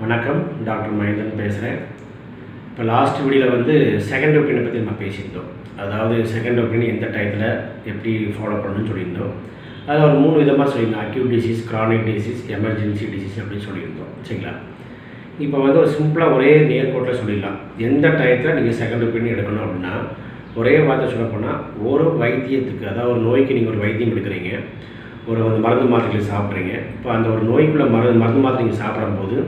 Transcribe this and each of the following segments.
வணக்கம் டாக்டர் மகேந்திரன் பேசுகிறேன் இப்போ லாஸ்ட் வீடியோவில் வந்து செகண்ட் ஒப்பீனியனை பற்றி நம்ம பேசியிருந்தோம். அதாவது செகண்ட் ஒப்பீனியன் எந்த டயத்தில் எப்படி ஃபாலோ பண்ணணும்னு சொல்லியிருந்தோம். அதில் ஒரு மூணு விதமாக சொல்லியிருந்தோம் acute disease chronic disease emergency disease அப்படின்னு சொல்லியிருந்தோம். சரிங்களா? இப்போ வந்து ஒரு சிம்பிளாக ஒரே நேர்கோட்டில் சொல்லிடலாம். எந்த டயத்தில் நீங்கள் செகண்ட் ஒப்பீனியன் எடுக்கணும் அப்படின்னா ஒரே வார்த்தை சொல்லப்போனால் ஒரு வைத்தியத்துக்கு அதாவது ஒரு நோய்க்கு நீங்கள் ஒரு வைத்தியம் எடுக்கிறீங்க. ஒரு வந்து மருந்து மாத்திரைகள் சாப்பிட்றீங்க. இப்போ அந்த ஒரு நோய்க்குள்ள மருந்து மருந்து மாத்திரை நீங்கள் சாப்பிடும்போது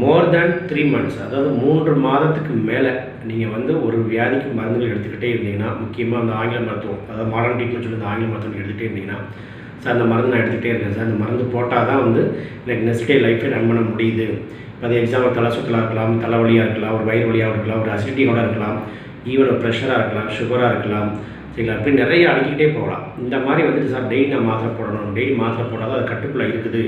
மோர் தேன் த்ரீ மந்த்ஸ் அதாவது மூன்று மாதத்துக்கு மேலே நீங்கள் வந்து ஒரு வியாதிக்கு மருந்துகள் எடுத்துக்கிட்டே இருந்தீங்கன்னா முக்கியமாக அந்த ஆங்கில மருத்துவம் அதாவது மாடர்ன் ட்ரீட்மெண்ட் சொல்லி அந்த ஆங்கில மருத்துவம் எடுத்துகிட்டே இருந்தீங்கன்னா சார் அந்த மருந்து நான் எடுத்துகிட்டே இருக்கேன் சார் அந்த மருந்து போட்டால் தான் வந்து எனக்கு நெக்ஸ்ட் டே லைஃபை ரன் பண்ண முடியுது. இப்போ அது எக்ஸாம்பிள் தலை சுற்றலாக இருக்கலாம் தலைவலியாக இருக்கலாம் ஒரு வயிறு வலியாக இருக்கலாம் ஒரு அசிடிட்டியோட இருக்கலாம் ஈவன் ஒரு ப்ரெஷராக இருக்கலாம் சுகராக இருக்கலாம் சரிங்களா? அப்படி நிறைய அடிக்கிட்டே போகலாம். இந்த மாதிரி வந்துட்டு சார் டெய்லி நான் மாத்திரை போடணும் டெய்லி மாத்திரை போடாத அது கட்டுக்குள்ளே இருக்குது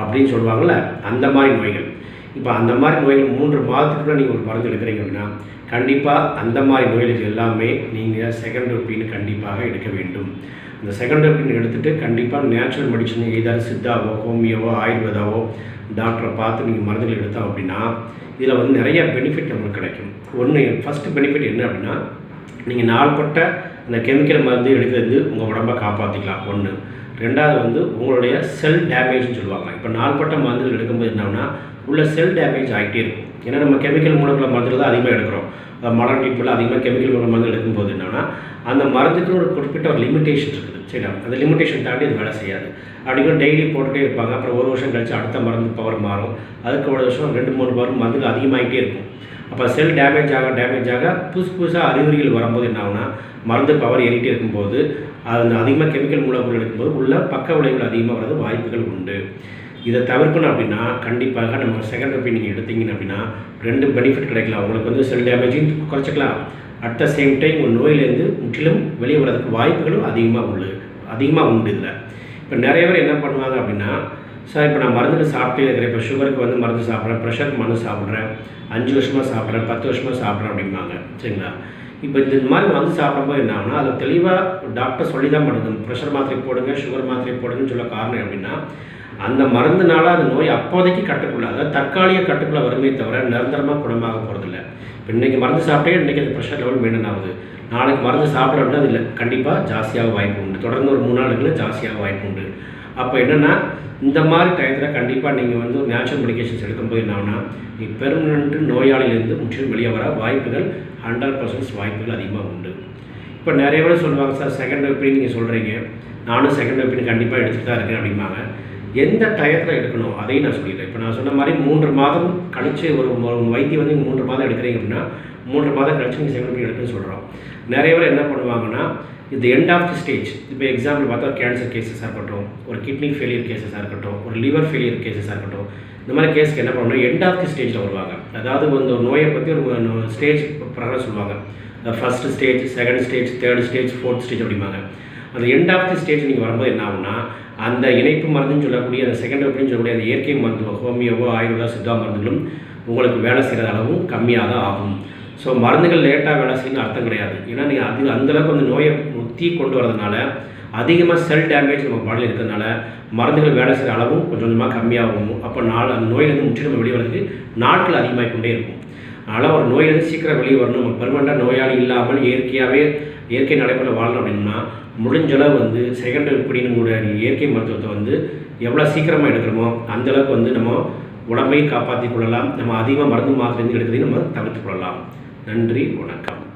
அப்படின்னு சொல்லுவாங்கள்ல அந்த மாதிரி நோய்கள். இப்போ அந்த மாதிரி நோய்கள் மூன்று மாதத்துக்குள்ளே நீங்கள் ஒரு மருந்து எடுக்கிறீங்க அப்படின்னா கண்டிப்பாக அந்த மாதிரி நோய்களுக்கு எல்லாமே நீங்கள் செகண்ட் ஒப்பீனியன் கண்டிப்பாக எடுக்க வேண்டும். இந்த செகண்ட் ஒப்பீனியன் எடுத்துகிட்டு கண்டிப்பாக நேச்சுரல் மெடிசன் ஏதாவது சித்தாவோ ஹோமியோவோ ஆயுர்வேதாவோ டாக்டரை பார்த்து நீங்கள் மருந்துகள் எடுத்தோம் அப்படின்னா இதில் வந்து நிறைய பெனிஃபிட் நமக்கு கிடைக்கும். ஒன்று ஃபஸ்ட்டு பெனிஃபிட் என்ன அப்படின்னா நீங்கள் நாள்பட்ட அந்த கெமிக்கல் மருந்து எடுக்கிறது உங்கள் உடம்பை காப்பாற்றிக்கலாம் ஒன்று ரெண்டாவது வந்து உங்களுடைய செல் டேமேஜ்னு சொல்லுவாங்க. இப்போ நாள்பட்ட மருந்துகள் எடுக்கும்போது என்னன்னா உள்ள செல் டேமேஜ் ஆகிட்டே இருக்கும். ஏன்னா நம்ம கெமிக்கல் மூலக்குள்ள மருந்துகள் தான் அதிகமாக எடுக்கிறோம். மாடர்ன் ட்ரீட்மெண்ட்டில் அதிகமாக கெமிக்கல் மூலம் மருந்து எடுக்கும்போது என்னென்னா அந்த மருந்துக்குன்னு ஒரு குறிப்பிட்ட ஒரு லிமிடேஷன் இருக்குது. சரிடா அந்த லிமிடேஷன் தாண்டி அது வேலை செய்யாது. அப்படிங்கிற டெய்லி போட்டுகிட்டே இருப்பாங்க. அப்புறம் ஒரு வருஷம் கழிச்சு அடுத்த மருந்து பவர் மாறும். அதுக்கு ஒரு வருஷம் ரெண்டு மூணு பவர் மருந்துகள் அதிகமாகிட்டே இருக்கும். அப்போ செல் டேமேஜ் ஆக டேமேஜ் ஆக புதுசு புதுசாக அறிகுறிகள் வரும்போது என்ன ஆகுனா மருந்து பவர் ஏறிட்டே இருக்கும்போது அது அதிகமாக கெமிக்கல் மூலப்பொருள் எடுக்கும்போது உள்ள பக்க விளைவுகள் அதிகமாக வர்றது வாய்ப்புகள் உண்டு. இதை தவிர்க்கணும் அப்படின்னா கண்டிப்பாக நம்ம செகண்ட் ஒப்பீனியன் எடுத்தீங்க அப்படின்னா ரெண்டு பெனிஃபிட் கிடைக்கலாம். உங்களுக்கு வந்து செல் டேமேஜையும் குறைச்சிக்கலாம். அட் த சேம் டைம் உங்கள் நோயிலேருந்து முற்றிலும் வெளியே வர்றதுக்கு வாய்ப்புகளும் அதிகமாக உண்டு அதிகமாக உண்டு இதில். இப்போ நிறைய பேர் என்ன பண்ணுவாங்க அப்படின்னா சார் இப்போ நான் மருந்து சாப்பிட்டே இருக்கிறேன். இப்போ சுகருக்கு வந்து மருந்து சாப்பிட்றேன். ப்ரெஷருக்கு மருந்து சாப்பிட்றேன். அஞ்சு வருஷமாக சாப்பிட்றேன். பத்து வருஷமாக சாப்பிட்றேன் அப்படிம்பாங்க. சரிங்களா? இப்போ இந்த மாதிரி மருந்து சாப்பிடும்போது என்ன ஆகுனா அதை தெளிவாக டாக்டர் சொல்லி தான் பண்ணுது ப்ரெஷர் மாத்திரை போடுங்க சுகர் மாத்திரை போடுங்கன்னு சொல்ல காரணம் எப்படின்னா அந்த மருந்துனால அந்த நோய் அப்போதைக்கு கட்டுக்குள்ள அதாவது தற்காலிக கட்டுக்குள்ளே வருமே தவிர நிரந்தரமாக குணமாக போகிறதில்ல இப்போ இன்றைக்கி மருந்து சாப்பிட்டே இன்றைக்கி அந்த ப்ரெஷர் லெவல் மெயின்டைன் ஆகுது. நாளைக்கு மருந்து சாப்பிட அப்படின்னா அது இல்லை. கண்டிப்பாக ஜாஸ்தியாக வாய்ப்பு உண்டு. தொடர்ந்து ஒரு மூணு நாளுக்குள்ள ஜாஸ்தியாக வாய்ப்பு உண்டு. அப்போ என்னென்னா இந்த மாதிரி டயத்தில் கண்டிப்பாக நீங்கள் வந்து ஒரு நேச்சுரல் மெடிக்கேஷன்ஸ் எடுக்கும்போது என்ன நீ பெர்மனண்ட்டு நோயாளியிலேருந்து முற்றிலும் வெளியே வர வாய்ப்புகள் ஹண்ட்ரட் பர்சன்ட் வாய்ப்புகள் அதிகமாக உண்டு. இப்போ நிறைய பேர் சொல்லுவாங்க சார் செகண்ட் வெப்பின் நீங்கள் சொல்கிறீங்க நானும் செகண்ட் வெப்பின் கண்டிப்பாக எடுத்துகிட்டு தான் இருக்கேன் அப்படிம்பாங்க. எந்த டயத்தில் எடுக்கணும்? அதையும் நான் சொல்லிடுறேன் இப்போ நான் சொன்ன மாதிரி மூன்று மாதம் கழித்து ஒரு வைத்தியம் வந்து மூன்று மாதம் எடுக்கிறீங்க அப்படின்னா மூன்று மாதம் கழிச்சு நீங்கள் செகண்ட் ஒப்பீனியன் எடுக்குன்னு சொல்கிறோம் நிறைய பேர் என்ன பண்ணுவாங்கன்னா இது எண்ட் ஆஃப் தி ஸ்டேஜ் இப்போ எக்ஸாம்பிள் பார்த்தா கேன்சர் கேசஸாக இருக்கட்டும் ஒரு கிட்னி ஃபெயிலியர் கேசஸாக இருக்கட்டும் ஒரு லிவர் ஃபெயிலியர் கேசஸாக இருக்கட்டும் இந்த மாதிரி கேஸ்க்கு என்ன பண்ணணும் எண்ட் ஆஃப் தி ஸ்டேஜில் வருவாங்க. அதாவது வந்து ஒரு நோயை பற்றி ஒரு ஸ்டேஜ் பிரகாரம் சொல்லுவாங்க. First stage second stage third stage fourth stage அப்படிம்பாங்க. அந்த எண்ட் ஆஃப் தி ஸ்டேஜ் நீங்கள் வரும்போது என்ன ஆகும்னா அந்த இணைப்பு மருந்துன்னு சொல்லக்கூடிய அந்த செகண்ட் அப்படின்னு சொல்லக்கூடிய அந்த இயற்கை மருத்துவ ஹோமியோவோ ஆயுர்வேதா சித்தா மருந்துகளும் உங்களுக்கு வேலை செய்கிற அளவும் கம்மியாக தான் ஆகும். ஸோ மருந்துகள் லேட்டாக வேலை செய்யணும்னு அர்த்தம் கிடையாது. ஏன்னா நீங்கள் அது அந்தளவுக்கு வந்து நோயை முத்தி கொண்டு வரதுனால அதிகமாக செல் டேமேஜ் நம்ம பாடியில் இருக்கிறதுனால மருந்துகள் வேலை செய்கிற அளவும் கொஞ்சம் கொஞ்சமாக கம்மியாகும். அப்போ நாள் அந்த நோயிலேருந்து முற்றிலும் வெளியே வரதுக்கு நாட்கள் அதிகமாக கொண்டே இருக்கும். அதனால் ஒரு நோயிலேருந்து சீக்கிரம் வெளியே வரணும். நம்ம பெர்மனண்டாக நோயாளி இல்லாமல் இயற்கையாகவே இயற்கை நடைமுறையில் வாழணும் அப்படின்னா முடிஞ்சளவு வந்து செகண்ட் இப்படின்னு இயற்கை மருத்துவத்தை வந்து எவ்வளோ சீக்கிரமாக எடுக்கிறோமோ அந்தளவுக்கு வந்து நம்ம உடம்பையும் காப்பாற்றி கொள்ளலாம். நம்ம அதிகமாக மருந்து மாத்திரை எடுக்கிறதையும் நம்ம தவிர்த்து கொள்ளலாம். நன்றி வணக்கம்.